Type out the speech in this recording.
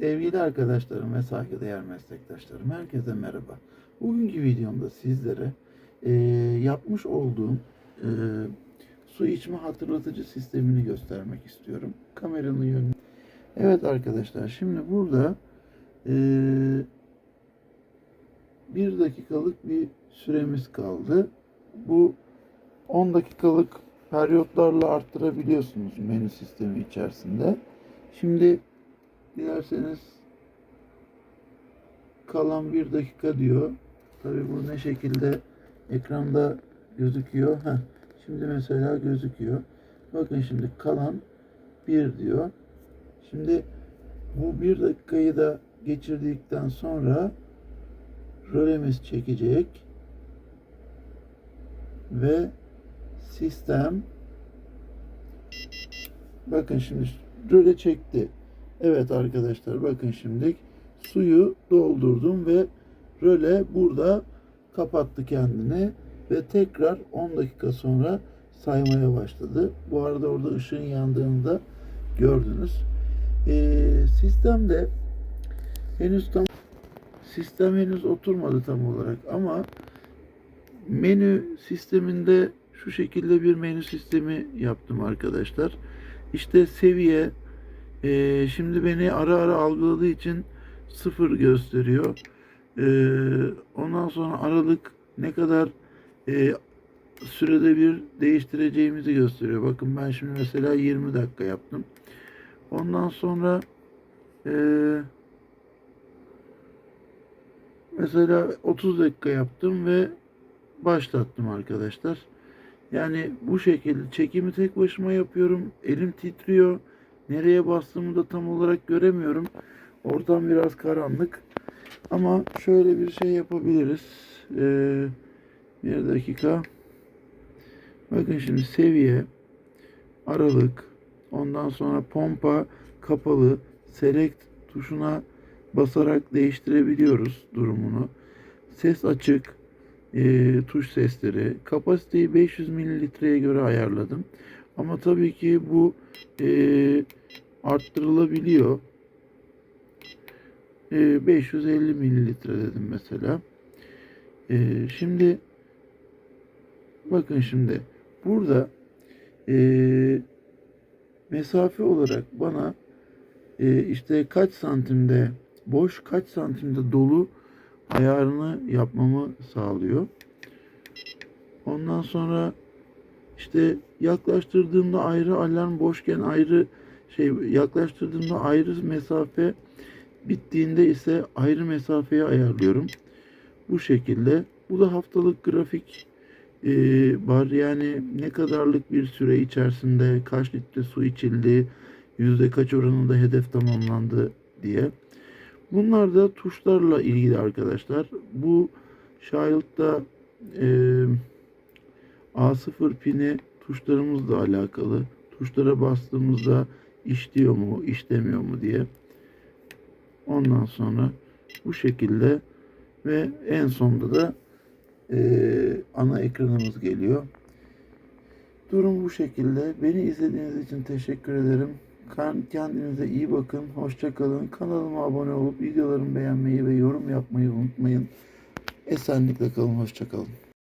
Sevgili arkadaşlarım ve saygıdeğer meslektaşlarım, herkese merhaba. Bugünkü videomda sizlere e, yapmış olduğum e, su içme hatırlatıcı sistemini göstermek istiyorum. Kameranın yönü. Evet arkadaşlar, şimdi burada e, bir dakikalık bir süremiz kaldı. Bu 10 dakikalık periyotlarla arttırabiliyorsunuz menü sistemi içerisinde. Şimdi dilerseniz kalan bir dakika diyor. Tabi bu ne şekilde ekranda gözüküyor. Heh, şimdi mesela gözüküyor. Bakın şimdi kalan bir diyor. Şimdi bu bir dakikayı da geçirdikten sonra rölemiz çekecek ve sistem bakın şimdi röle çekti. Evet arkadaşlar bakın şimdi suyu doldurdum ve röle burada kapattı kendini ve tekrar 10 dakika sonra saymaya başladı. Bu arada orada ışığın yandığını da gördünüz. Ee, sistemde henüz tam sistem henüz oturmadı tam olarak ama menü sisteminde şu şekilde bir menü sistemi yaptım arkadaşlar. İşte seviye e, şimdi beni ara ara algıladığı için sıfır gösteriyor. E, ondan sonra aralık ne kadar e, sürede bir değiştireceğimizi gösteriyor. Bakın ben şimdi mesela 20 dakika yaptım. Ondan sonra e, mesela 30 dakika yaptım ve başlattım arkadaşlar. Yani bu şekilde çekimi tek başıma yapıyorum. Elim titriyor. Nereye bastığımı da tam olarak göremiyorum. Ortam biraz karanlık. Ama şöyle bir şey yapabiliriz. Ee, bir dakika. Bakın şimdi seviye, aralık, ondan sonra pompa kapalı, select tuşuna basarak değiştirebiliyoruz durumunu. Ses açık, e, tuş sesleri. Kapasiteyi 500 mililitreye göre ayarladım. Ama tabii ki bu e, arttırılabiliyor. E, 550 mililitre dedim mesela. E, şimdi bakın şimdi burada e, mesafe olarak bana e, işte kaç santimde boş kaç santimde dolu ayarını yapmamı sağlıyor. Ondan sonra işte yaklaştırdığımda ayrı alarm boşken ayrı şey yaklaştırdığımda ayrı mesafe bittiğinde ise ayrı mesafeye ayarlıyorum. Bu şekilde. Bu da haftalık grafik e, var. Yani ne kadarlık bir süre içerisinde kaç litre su içildi, yüzde kaç oranında hedef tamamlandı diye. Bunlar da tuşlarla ilgili arkadaşlar. Bu Child'da e, A0 pini tuşlarımızla alakalı. Tuşlara bastığımızda işliyor mu, işlemiyor mu diye. Ondan sonra bu şekilde ve en sonda da e, ana ekranımız geliyor. Durum bu şekilde. Beni izlediğiniz için teşekkür ederim. Kendinize iyi bakın. Hoşça kalın. Kanalıma abone olup videolarımı beğenmeyi ve yorum yapmayı unutmayın. Esenlikle kalın. Hoşça kalın.